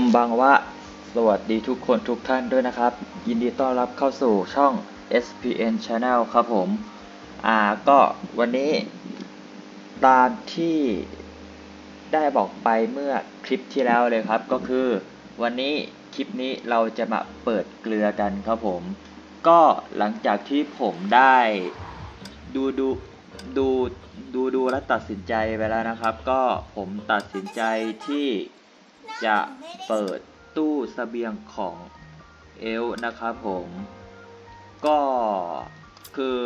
มบังวะ สวัสดีทุกคนทุกท่านด้วยนะครับ ยินดีต้อนรับเข้าสู่ช่อง SPN Channel ครับผม อ่าก็วันนี้ ตามที่ได้บอกไปเมื่อคลิปที่แล้วเลยครับ ก็คือ วันนี้คลิปนี้เราจะมาเปิดเกลือกันครับผม ก็หลังจากที่ผมได้ดูดูดูดูดูและตัดสินใจไปแล้วนะครับ ก็ผมตัดสินใจที่ จะเปิดตู้เสบียงของเอลนะครับผม ก็คือ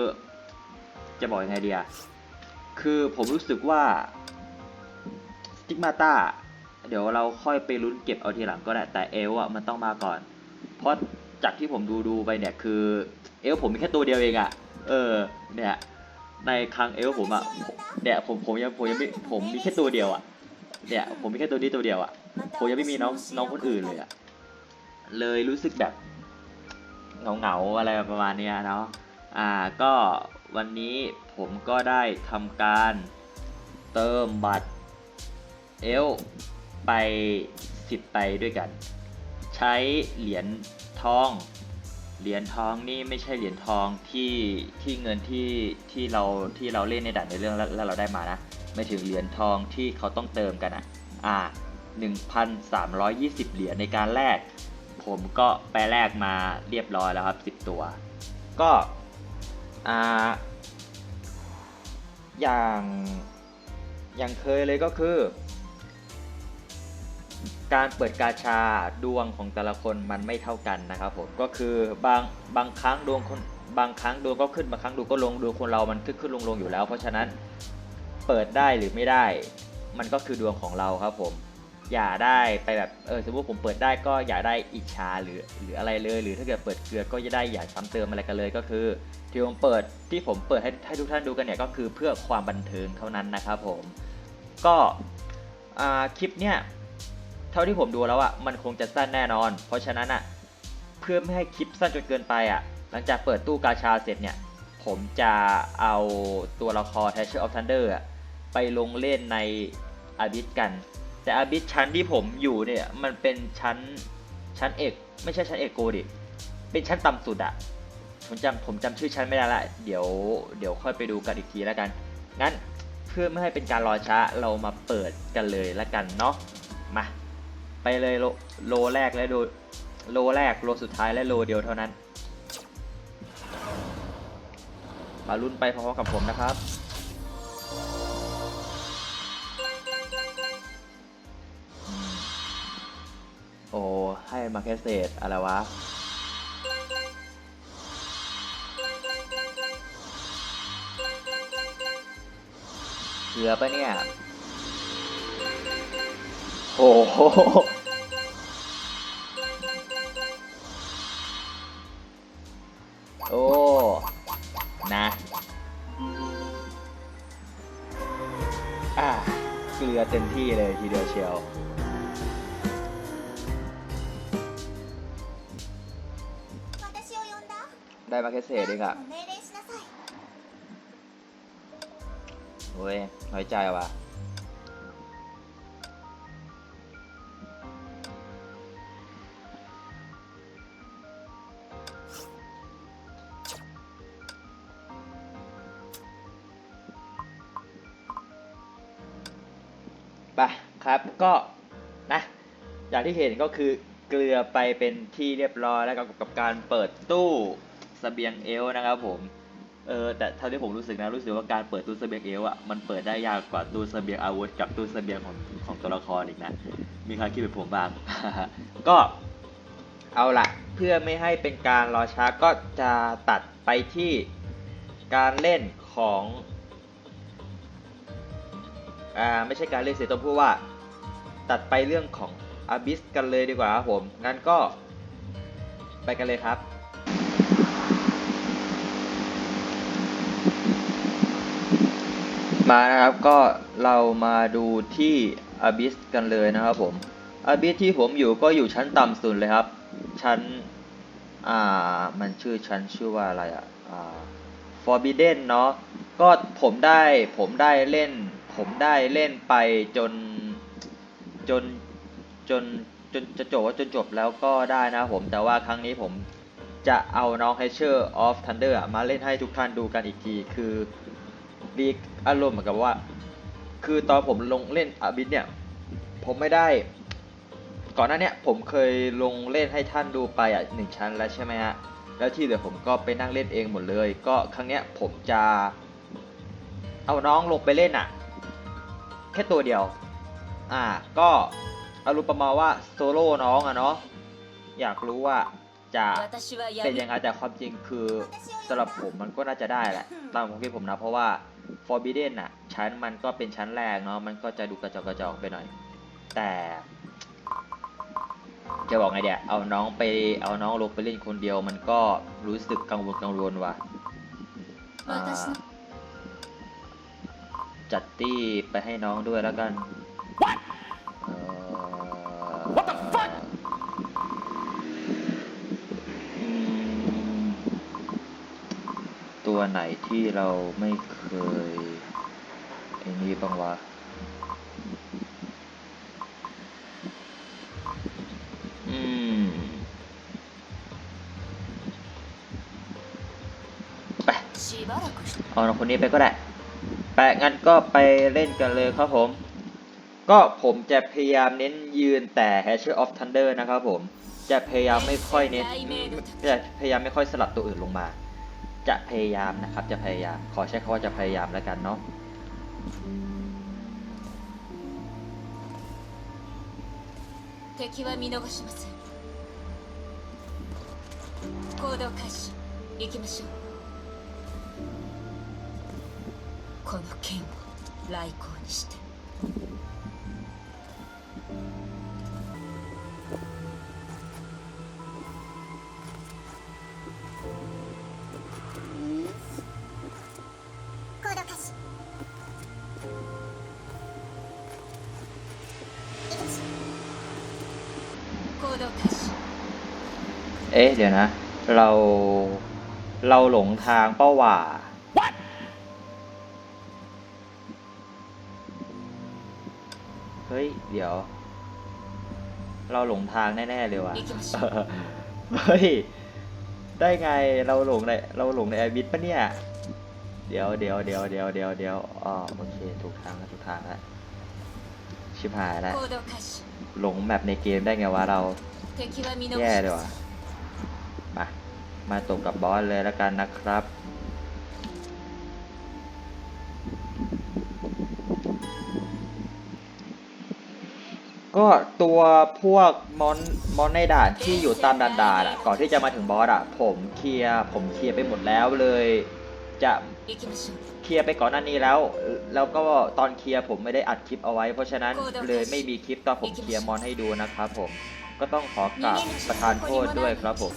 จะบอกยังไงดีอะคือผมรู้สึกว่าสติกมาตาเดี๋ยวเราค่อยไปลุ้นเก็บเอาทีหลังก็ได้ แต่เอลอะมันต้องมาก่อน เพราะจากที่ผมดูดูไปเนี่ยคือเอลผมมีแค่ตัวเดียวเองอะเออ เนี่ย ในครั้งเอลผมอะเนี่ยผมผมยังผมยังไม่ผมมีแค่ตัวเดียวอะ เนี่ยผมมีแค่ตัวนี้ตัวเดียวอะผมยังไม่มีน้องน้องคนอื่นเลยอะเลยรู้สึกแบบเหงาเหงาอะไรประมาณเนี้ยเนาะอ่าก็วันนี้ผมก็ได้ทำการเติมบัตรเอลไปสิบไปด้วยกัน ใช้เหรียญทอง เหรียญทองนี่ไม่ใช่เหรียญทองที่ที่เงินที่ที่เราที่เราเล่นในด่านในเรื่องแล้วแล้วเราได้มานะไม่ถึงเหรียญทองที่เขาต้องเติมกันอะอ่า1,320 เหรียญในการแลกผมก็ไปแลกมาเรียบร้อยแล้วครับ10 ตัว ก็อ่าอย่างอย่างเคยเลยก็คือ การเปิดกาชาดวงของแต่ละคนมันไม่เท่ากันนะครับผมก็คือบางบางครั้งดวงคนบางครั้งดวงก็ขึ้นบางครั้งดวงก็ลงดวงคนเรามันขึ้นขึ้นลงลงอยู่แล้ว เพราะฉะนั้นเปิดได้หรือไม่ได้ มันก็คือดวงของเราครับผมอย่าได้ไปแบบเออสมมติผมเปิดได้ก็อย่าได้อิจฉาหรือหรืออะไรเลย หรือถ้าเกิดเปิดเกลือก็จะได้อย่าซ้ำเติมอะไรกันเลยก็คือ ที่ผมเปิดที่ผมเปิดให้ให้ทุกท่านดูกันเนี่ยก็คือเพื่อความบันเทิงเท่านั้นนะครับผมก็คลิปเนี่ย เท่าที่ผมดูแล้วอะมันคงจะสั้นแน่นอน เพราะฉะนั้นอะเพื่อไม่ให้คลิปสั้นจนเกินไปอะ หลังจากเปิดตู้กาชาเสร็จเนี่ย ผมจะเอาตัวละคร t a s h e r of Thunder อะไปลงเล่นในอาบิสกัน แต่อาบิสชั้นที่ผมอยู่เนี่ยมันเป็นชั้นชั้นเอกไม่ใช่ชั้นเอกโกดิเป็นชั้นต่ำสุดอะผมจำผมจำชื่อชั้นไม่ได้ละเดี๋ยวเดี๋ยวค่อยไปดูกันอีกทีแล้วกันงั้นเพื่อไม่ให้เป็นการรอช้าเรามาเปิดกันเลยแล้วกันเนาะมา ไปเลยโลโลแรกและโลโลแรกโลสุดท้ายและโลเดียวเท่านั้น มาลุ้นไปพร้อมกับผมนะครับ โอ้ให้มาแค่เศษอะไรวะเสือปะเนี่ย โอ้โหโอ้ นะ อ่า เกลือเต็มที่เลยทีเดียวเชียว ได้มาแค่เศษเองอะเอ้ยน้อยใจว่ะ ไปครับก็นะอย่างที่เห็นก็คือเกลือไปเป็นที่เรียบร้อยแล้วกับกับการเปิดตู้เสบียงเอลนะครับผมเออแต่เท่าที่ผมรู้สึกนะรู้สึกว่าการเปิดตู้เสบียงเอลอะมันเปิดได้ยากกว่าตู้เสบียงอาวุธกับตู้เสบียงของของตัวละครอีกนะมีใครคิดเป็นผมบ้าง ก็เอาละเพื่อไม่ให้เป็นการรอช้าก็จะตัดไปที่การเล่นของ อ่าไม่ใช่การเล่นเสียต้องพูดว่า ตัดไปเรื่องของอาบิสกันเลยดีกว่าครับผมงั้นก็ไปกันเลยครับมานะครับก็เรามาดูที่อาบิสกันเลยนะครับผมอาบิสที่ผมอยู่ก็อยู่ชั้นต่ำสุดเลยครับ ชั้นอ่ามันชื่อชั้นชื่อว่าอะไรอะอ่า Forbidden เนาะก็ผมได้ผมได้เล่น ผมได้เล่นไปจนจนจนจนจะจบว่าจนจบแล้วก็ได้นะผมแต่ว่าครั้งนี้ผมจะเอาน้อง h a t c h e r of Thunder มาเล่นให้ทุกท่านดูกันอีกที คือมีอารมณ์เหมือนกับว่า คือตอนผมลงเล่นอาบิสเนี่ย ผมไม่ได้ ก่อนหน้าเนี้ยผมเคยลงเล่นให้ท่านดูไปอะหนึ่งชั้นแล้วใช่ไหมฮะ แล้วที่เหลือผมก็ไปนั่งเล่นเองหมดเลย ก็ครั้งเนี้ยผมจะ เอาน้องลงไปเล่นอะ แค่ตัวเดียว อ่า ก็อารมณ์ประมาณว่าโซโล่น้องอะเนาะ อยากรู้ว่าจะเป็นยังไงแต่ความจริงคือสำหรับผมมันก็น่าจะได้แหละ ตามความคิดผมนะ เพราะว่า Forbidden น่ะชั้นมันก็เป็นชั้นแรกเนาะ มันก็จะดูกระจอกกระจกไปหน่อย แต่ จะบอกไงเดี๋ยเอาน้องไปเอาน้องลงไปเล่นคนเดียว มันก็รู้สึกกังวลกังวลว่ะ จัดตี้ไปให้น้องด้วยแล้วกันเออ What the fuck ตัวไหนที่เราไม่เคยไอ้นี่บ้างวะไปเอาน้องคนนี้ไปก็ได้ ปะงั้นก็ไปเล่นกันเลยครับผม ก็ผมจะพยายามเน้นยืนแต่ Hatcher of Thunder นะครับผม จะพยายามไม่ค่อยเน้น จะพยายามไม่ค่อยสลับตัวอื่นลงมา จะพยายามนะครับ จะพยายาม ขอใช้คำว่าจะพยายามแล้วกันเนาะ 敵は見逃しません行動開始行きましょう この剣を来光にして 行動開始行きましょう行動開始 เอ๊ะ เดี๋ยวนะ เรา เราหลงทางเป้าหว่า เฮ้ย เดี๋ยว เราหลงทางแน่ๆเลยว่ะเฮ้ย ได้ไงเราหลงในเราหลงในแอร์บิดปะเนี่ย เดี๋ยวเดี๋ยวเดี๋ยวเดี๋ยวเดี๋ยวเดี๋ยวอ๋อโอเคถูกทางแล้วถูกทางแล้วชิบหายแล้วหลงแบบในเกมได้ไงวะเราแย่เลยว่ะมามาตกกับบอสเลยแล้วกันนะครับ ก็ตัวพวกมอนมอนในด่านที่อยู่ตามด่านด่านอะก่อนที่จะมาถึงบอสอะ ผมเคลียร์ผมเคลียร์ไปหมดแล้วเลย จะเคลียร์ไปก่อนหน้านี้แล้ว แล้วก็ตอนเคลียร์ผมไม่ได้อัดคลิปเอาไว้ เพราะฉะนั้นเลยไม่มีคลิปตอนผมเคลียร์มอนให้ดูนะครับผมก็ต้องขอกราบประทานโทษด้วยครับผม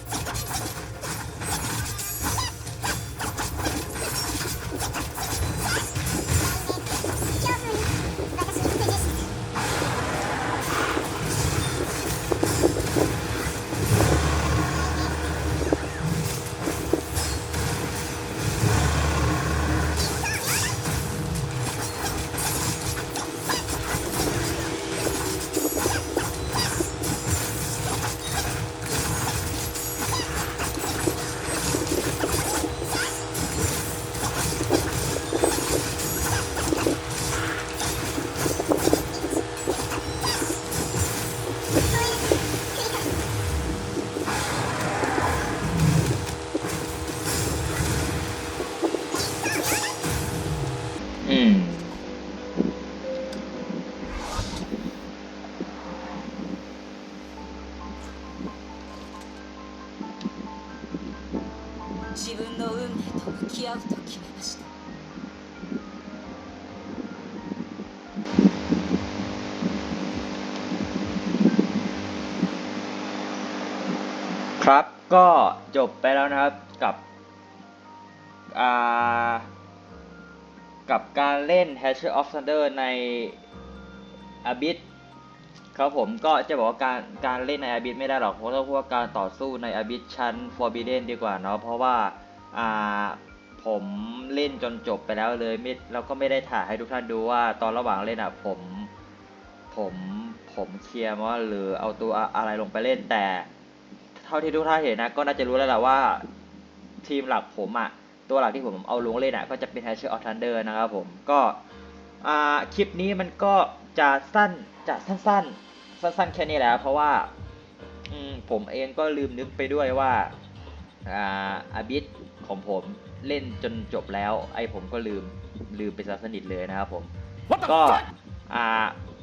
ก็จบไปแล้วนะครับกับกับการเล่น Hatcher of Thunder ใน Abyss ครับผมก็จะบอกว่าการการเล่นใน Abyss ไม่ได้หรอกเพราะต้องพูดว่าการต่อสู้ใน Abyss ชั้น Forbidden ดีกว่าเนาะเพราะว่าผมเล่นจนจบไปแล้วเลยไม่แล้วก็ไม่ได้ถ่ายให้ทุกท่านดูว่าตอนระหว่างเล่นอะผมผมผมเคลียร์ว่าหรือเอาตัวอะไรลงไปเล่นแต่ ท่าที่ทุกท่านเห็นนะ ก็น่าจะรู้แล้วแหละว่าทีมหลักผมอะตัวหลักที่ผมเอาลงเล่นอะก็จะเป็น Hatcher of Thunder นะครับผม ก็อ่าคลิปนี้มันก็จะสั้นจะสั้นๆ สั้นๆแค่นี้แหละเพราะว่าอืมผมเองก็ลืมนึกไปด้วยว่าอ่าอาบิสของผมเล่นจนจบแล้ว ไอ้ผมก็ลืมลืมไปซะสนิทเลยนะครับผม ก็อ่า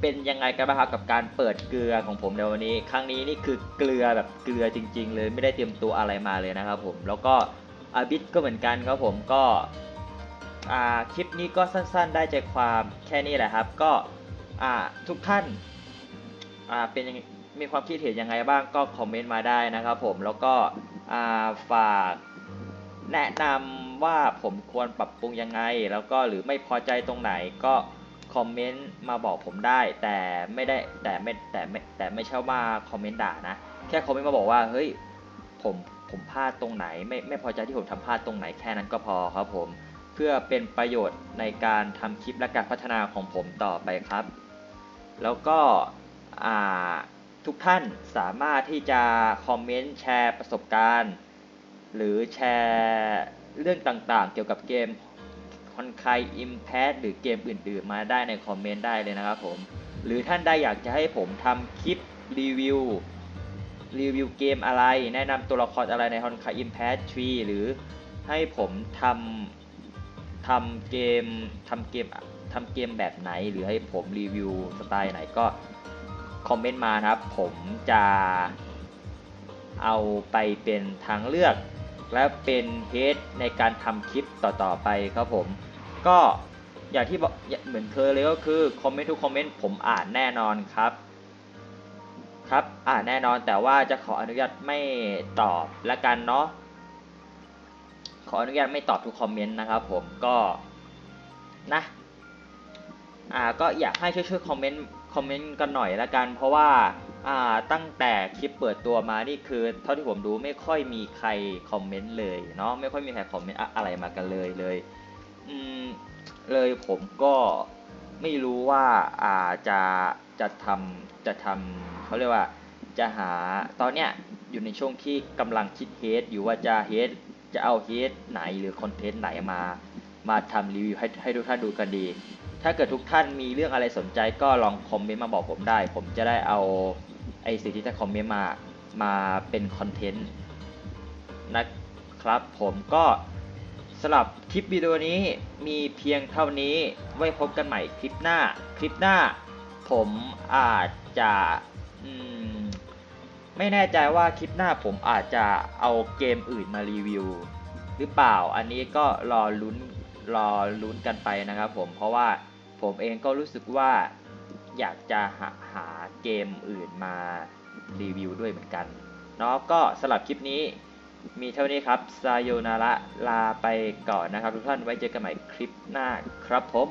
เป็นยังไงกันบ้างครับกับการเปิดเกลือของผมในวันนี้ ครั้งนี้นี่คือเกลือแบบเกลือจริง ๆ เลยไม่ได้เตรียมตัวอะไรมาเลยนะครับผมแล้วก็อาบิสก็เหมือนกันครับผมก็คลิปนี้ก็สั้น ๆ ได้ใจความแค่นี้แหละครับ ก็ทุกท่านาเป็นมีความคิดเห็นยังไงบ้างก็คอมเมนต์มาได้นะครับผมแล้วก็ฝากแนะนำว่าผมควรปรับปรุงยังไง แล้วก็หรือไม่พอใจตรงไหนก็ คอมเมนต์มาบอกผมได้ แต่ไม่ได้แต่ไม่แต่ไม่แต่ไม่ใช่ว่าคอมเมนต์ด่านะ แค่คอมเมนต์มาบอกว่าเฮ้ยผมผมพลาดตรงไหน ไม่ไม่พอใจที่ผมทำพลาดตรงไหนแค่นั้นก็พอครับผม เพื่อเป็นประโยชน์ในการทำคลิปและการพัฒนาของผมต่อไปครับ แล้วก็ทุกท่านสามารถที่จะคอมเมนต์แชร์ประสบการณ์ หรือแชร์เรื่องต่างๆ เกี่ยวกับเกม อนไคอิมแพหรือเกมอื่นๆ มาได้ในคอมเมนต์ได้เลยนะครับผม หรือท่านได้อยากจะให้ผมทำคลิปรีวิวรีวิวเกมอะไร แนะนำตัวละครอะไรใน Honkai Impact 3หรือให้ผมทำทำเกมทำเกมทำเกมแบบไหน หรือให้ผมรีวิวสไตล์ไหนก็คอมเมนต์มานะครับ ผมจะเอาไปเป็นทางเลือก และเป็นเฮดในการทำคลิปต่อๆไปครับผม ก็อย่างที่บอกเหมือนเคยเลยก็คือคอมเมนต์ทุกคอมเมนต์ผมอ่านแน่นอนครับ ครับอ่านแน่นอนแต่ว่าจะขออนุญาตไม่ตอบละกันเนาะขออนุญาตไม่ตอบทุกคอมเมนต์นะครับผมก็นะอ่าก็อยากให้ช่วยๆคอมเมนต์คอมเมนต์กันหน่อยละกัน เพราะว่าอ่าตั้งแต่คลิปเปิดตัวมานี่คือ เท่าที่ผมดูไม่ค่อยมีใครคอมเมนต์เลยเนาะไม่ค่อยมีใครคอมเมนต์อะไรมากันเลยเลย เลยผมก็ไม่รู้ว่าอาจะจะทำจะทำเขาเรียกว่าจะหาตอนเนี้ยอยู่ในช่วงที่กำลังคิดเฮดอยู่ว่าจะเฮดจะเอาเฮดไหนหรือคอนเทนต์ไหนมา มาทำรีวิวให้ให้ทุกท่านดูกันดี ถ้าเกิดทุกท่านมีเรื่องอะไรสนใจก็ลองคอมเมนต์มาบอกผมได้ ผมจะได้เอาไอสิ่งที่ท่านคอมเมนต์มามาเป็นคอนเทนต์นะครับผมก็ สำหรับคลิปวิดีโอนี้มีเพียงเท่านี้ ไว้พบกันใหม่คลิปหน้า คลิปหน้า ผมอาจจะไม่แน่ใจว่าคลิปหน้าผมอาจจะเอาเกมอื่นมารีวิว หรือเปล่า อันนี้ก็รอลุ้นรอลุ้นกันไปนะครับผม เพราะว่าผมเองก็รู้สึกว่าอยากจะหาหาเกมอื่นมารีวิวด้วยเหมือนกันเนาะก็สำหรับคลิปนี้ มีเท่านี้ครับซาโยนาระลาไปก่อนนะครับ ทุกท่านไว้เจอกันใหม่คลิปหน้าครับผม